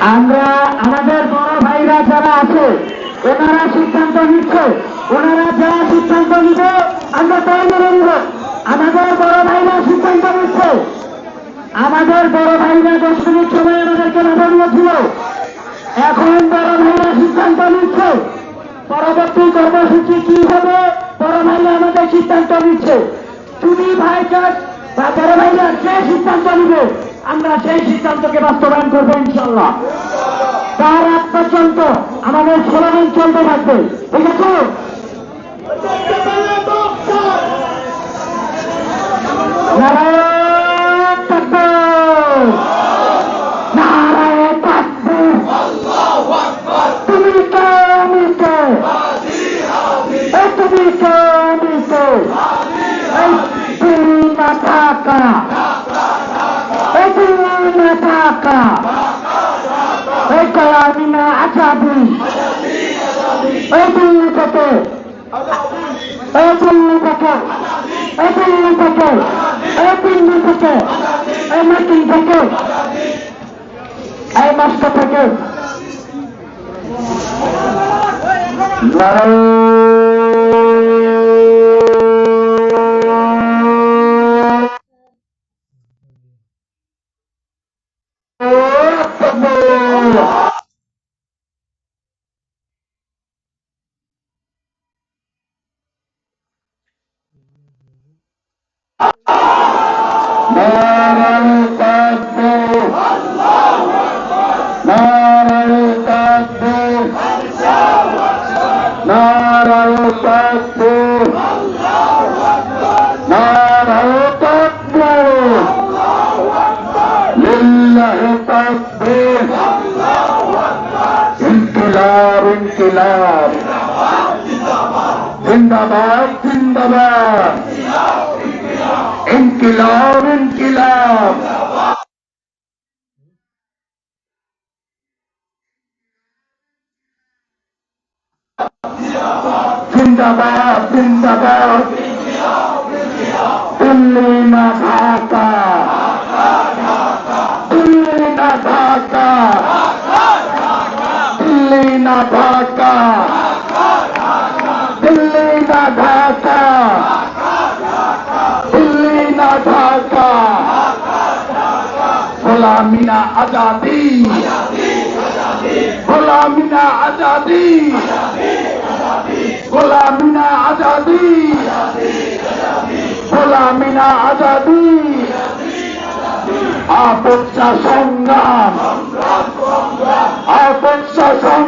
আমরা আমাদের বড় ভাইরা যারা আছে, ওনারা সিদ্ধান্ত নিচ্ছে, ওনারা যারা সিদ্ধান্ত নিবে, আমরা তাই মেনে নিব। আমাদের বড় ভাইরা সিদ্ধান্ত নিচ্ছে। আমাদের বড় ভাইরা দর্শনের সময় আমাদেরকে বাধা দিয়েছিল। এখন বড় ভাইরা সিদ্ধান্ত নিচ্ছে। পরবর্তী কর্মসূচি কি হবে? বড় ভাইরা আমাদের সিদ্ধান্ত নিচ্ছে। তুমি ভাইকে বা ভাইরা যে সিদ্ধান্ত নিবে। আমরা সেই সিদ্ধান্তকে বাস্তবায়ন করব ইনশাল্লাহ তার আগ পর্যন্ত আমাদের স্লোগান চলতে থাকবে। ঠিক আছে? নারায়ণ অপূর্ণতাকে অপূর্ণতাকে অপূর্ণতাকে অনতিন থেকে এই মাস্টার থেকে নারায়ণ নারায়ণ তাকবীর নারায়ণ তাকবীর লিল্লাহি তাকবীর ইনকিলাব ইনকিলাব জিন্দাবাদ জিন্দাবাদ ইনকিলাব ইনকিলাব জিন্দাবাদ জিন্দাবাদ। দিল্লি না ঢাকা দিল্লি না ঢাকা দিল্লি না ঢাকা দিল্লি না ঢাকা আজাদি। গোলামিনা আজাদি। গোলামিনা আজাদি। গোলামিনা আজাদি। আপেক্ষা সংগ্রাম। আপেক্ষা সংগ্রাম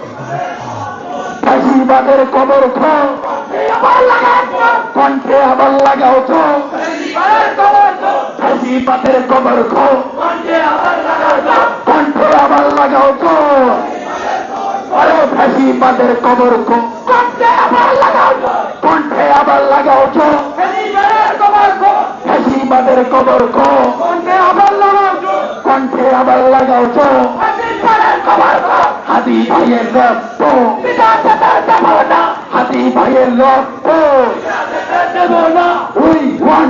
ফাঁসিবাদের কবর খো কণ্ঠে আবার লাগাও তো ফাঁসিবাদের কবর খো কণ্ঠে আবার লাগাও তো আরে ফাঁসিবাদের কবর খো কণ্ঠে আবার লাগাও কণ্ঠে আবার লাগাও তো ফাঁসিবাদের কবর কণ্ঠে আবার লাগাও কণ্ঠে আবার লাগাও তো হাতি ভাইয়ের রক্ত। ভাইয়ের লক্ষ্য দুই one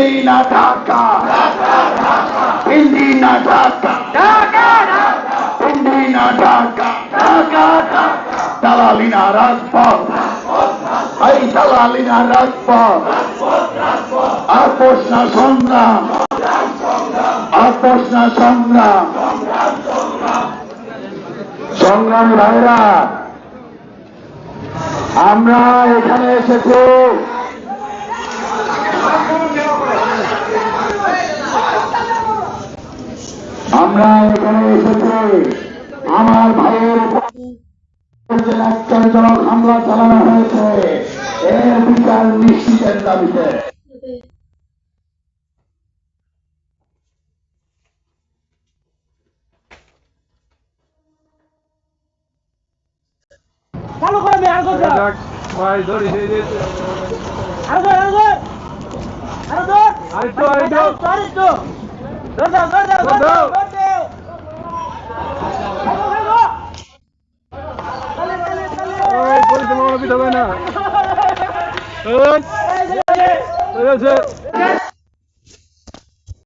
Delhi না ঢাকা না ঢাকা হিন্দি না ঢাকা দালালি না রাজপথ এই দালালি না রাজপথ আপোষ না সংগ্রাম আপোষ না সংগ্রামী ভাইরা, আমরা এখানে এসেছি। আমরা এখানে এসেছি। আমার ভাইয়ের হামলা চালানো হয়েছে। এর বিচার নিশ্চিতের দাবিতে। চালু করে দে আর করে যাক ভাই ধরি সেই যে আর ধর আর ধর। আর ধর। আরেকটু। আরেকটু আরেকটু। go deu, go go go go go go go পরিচালনা হবে go